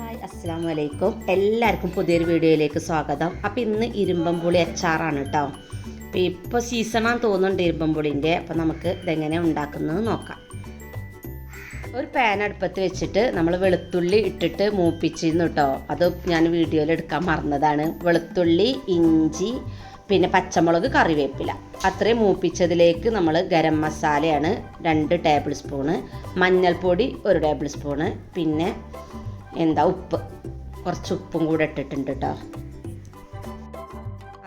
Hi അസ്സാം വലൈക്കും എല്ലാവർക്കും പുതിയൊരു വീഡിയോയിലേക്ക് സ്വാഗതം. അപ്പോൾ ഇന്ന് ഇരുമ്പംപുളി അച്ചാറാണ് കേട്ടോ അപ്പോൾ ഇപ്പോൾ സീസണാന്ന് തോന്നുന്നുണ്ട് ഇരുമ്പംപുളിന്റെ അപ്പോൾ നമുക്ക് ഇതെങ്ങനെ ഉണ്ടാക്കുന്നത് നോക്കാം. ഒരു പാൻ അടുപ്പത്ത് വെച്ചിട്ട് നമ്മൾ വെളുത്തുള്ളി ഇട്ടിട്ട് മൂപ്പിച്ചിരുന്നു കേട്ടോ അത് ഞാൻ വീഡിയോയിൽ എടുക്കാൻ മറന്നതാണ്. വെളുത്തുള്ളി ഇഞ്ചി പിന്നെ പച്ചമുളക് കറിവേപ്പില. അത്രയും മൂപ്പിച്ചതിലേക്ക് നമ്മൾ ഗരം മസാലയാണ് രണ്ട് ടേബിൾ സ്പൂണ്. മഞ്ഞൾപ്പൊടി ഒരു ടേബിൾ സ്പൂണ്. പിന്നെ എന്താ ഉപ്പ്? കുറച്ച് ഉപ്പും കൂടെ ഇട്ടിട്ടുണ്ട് കേട്ടോ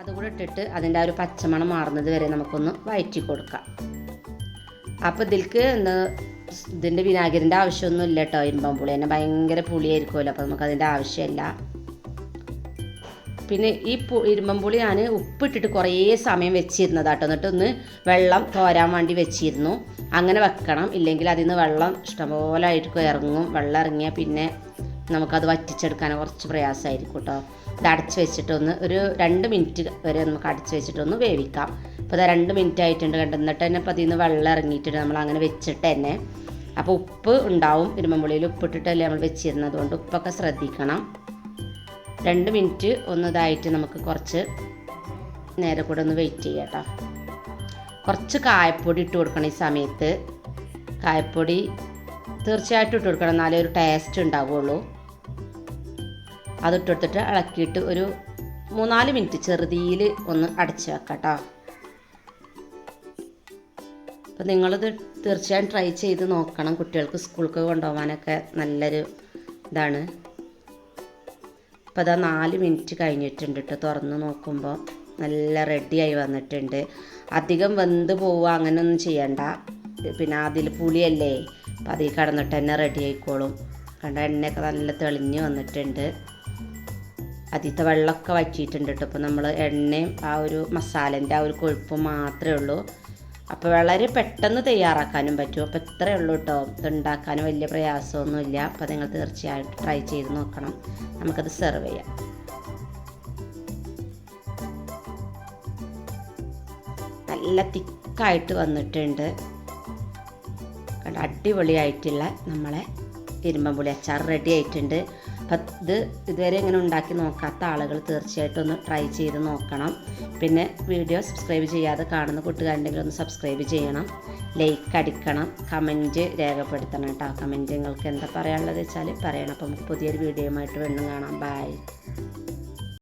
അതുകൂടെ ഇട്ടിട്ട് അതിന്റെ ആ ഒരു പച്ചമണം മാറുന്നത് വരെ നമുക്കൊന്ന് വയറ്റി കൊടുക്കാം. അപ്പോൾ ഇതിൽക്ക് എന്താ ഇതിന്റെ വിനാഗിരിന്റെ ആവശ്യമൊന്നും ഇല്ല കേട്ടോ ഇരുമ്പം പുളി. തന്നെ ഭയങ്കര പുളിയായിരിക്കുമല്ലോ അപ്പോൾ നമുക്കതിന്റെ ആവശ്യമില്ല. പിന്നെ ഈ പു ഇരുമ്പം പുളി ഞാൻ ഉപ്പിട്ടിട്ട് കുറേ സമയം വെച്ചിരുന്നതാട്ടോ എന്നിട്ട് ഒന്ന് വെള്ളം തോരാൻ വേണ്ടി വെച്ചിരുന്നു. അങ്ങനെ വെക്കണം. ഇല്ലെങ്കിൽ അതിൽ നിന്ന് വെള്ളം ഇഷ്ടംപോലെ ആയിരിക്കും ഇറങ്ങും. വെള്ളം ഇറങ്ങിയാൽ പിന്നെ നമുക്കത് വറ്റിച്ചെടുക്കാൻ കുറച്ച് പ്രയാസമായിരിക്കും കേട്ടോ. ഇത് അടച്ച് വെച്ചിട്ടൊന്ന് ഒരു രണ്ട് മിനിറ്റ് വരെ നമുക്ക് അടച്ച് വെച്ചിട്ടൊന്ന് വേവിക്കാം. അപ്പോൾ ഇത് രണ്ട് മിനിറ്റ് ആയിട്ടുണ്ട് കണ്ടു. എന്നിട്ട് തന്നെ അപ്പോൾ അതിൽ നിന്ന് വെള്ളം ഇറങ്ങിയിട്ടുണ്ട്. നമ്മൾ അങ്ങനെ വെച്ചിട്ട് തന്നെ അപ്പോൾ ഉപ്പ് ഉണ്ടാവും. ഇരുമ്പുള്ളിയിൽ ഉപ്പിട്ടിട്ടല്ലേ നമ്മൾ വെച്ചിരുന്നത്. കൊണ്ട് ഉപ്പൊക്കെ ശ്രദ്ധിക്കണം. രണ്ട് മിനിറ്റ് ഒന്ന് ഇതായിട്ട് നമുക്ക് കുറച്ച് നേരെ കൂടെ ഒന്ന് വെയിറ്റ് ചെയ്യാം കേട്ടോ. കുറച്ച് കായപ്പൊടി ഇട്ട് കൊടുക്കണം ഈ സമയത്ത്. കായപ്പൊടി തീർച്ചയായിട്ടും ഇട്ട് കൊടുക്കണം. എന്നാലേ ഒരു ടേസ്റ്റ് ഉണ്ടാവുള്ളൂ. അതിട്ട് കൊടുത്തിട്ട് ഇളക്കിയിട്ട് ഒരു മൂന്നാൽ മിനിറ്റ് ചെറുതിയിൽ ഒന്ന് അടച്ച് വെക്കാം കേട്ടോ നിങ്ങളിത് തീർച്ചയായും ട്രൈ ചെയ്ത് നോക്കണം. കുട്ടികൾക്ക് സ്കൂൾക്ക് കൊണ്ടുപോകാനൊക്കെ നല്ലൊരു ഇതാണ്. അപ്പോൾ അതാ നാല് മിനിറ്റ് കഴിഞ്ഞിട്ടുണ്ട് കേട്ടോ തുറന്ന് നോക്കുമ്പോൾ നല്ല റെഡിയായി വന്നിട്ടുണ്ട്. അധികം വെന്ത് പോവുക അങ്ങനെയൊന്നും ചെയ്യണ്ട. പിന്നെ അതിൽ പുളിയല്ലേ? അപ്പോൾ അതിൽ കടന്നിട്ട് തന്നെ റെഡി ആയിക്കോളും. കണ്ട എണ്ണയൊക്കെ നല്ല തെളിഞ്ഞ് വന്നിട്ടുണ്ട്. അതിലത്തെ വെള്ളമൊക്കെ വറ്റിയിട്ടുണ്ട് കേട്ടോ. ഇപ്പോൾ നമ്മൾ എണ്ണയും ആ ഒരു മസാലേന്റെ ആ ഒരു കൊഴുപ്പ് മാത്രമേ ഉള്ളൂ. അപ്പോൾ വളരെ പെട്ടെന്ന് തയ്യാറാക്കാനും പറ്റും. അപ്പോൾ ഇത്രയേ ഉള്ളൂ കേട്ടോ. ഇത് ഉണ്ടാക്കാനും വലിയ പ്രയാസമൊന്നുമില്ല. അപ്പോൾ നിങ്ങൾ തീർച്ചയായിട്ടും ട്രൈ ചെയ്ത് നോക്കണം. നമുക്കത് സെർവ് ചെയ്യാം. നല്ല തിക്കായിട്ട് വന്നിട്ടുണ്ട്. അടിപൊളിയായിട്ടുള്ള നമ്മളെ ഇരുമ്പമ്പുളി അച്ചാർ റെഡി ആയിട്ടുണ്ട്. ഇത് ഇതുവരെ ഇങ്ങനെ ഉണ്ടാക്കി നോക്കാത്ത ആളുകൾ തീർച്ചയായിട്ടും ഒന്ന് ട്രൈ ചെയ്ത് നോക്കണം. പിന്നെ വീഡിയോ സബ്സ്ക്രൈബ് ചെയ്യാതെ കാണുന്ന കൂട്ടുകാരുണ്ടെങ്കിൽ ഒന്ന് സബ്സ്ക്രൈബ് ചെയ്യണം. ലൈക്ക് അടിക്കണം. കമന്റ് രേഖപ്പെടുത്തണം കേട്ടോ. കമന്റ് നിങ്ങൾക്ക് എന്താ പറയാനുള്ളത് വെച്ചാൽ പറയണം. അപ്പം പുതിയൊരു വീഡിയോയുമായിട്ട് വീണ്ടും കാണാം. ബൈ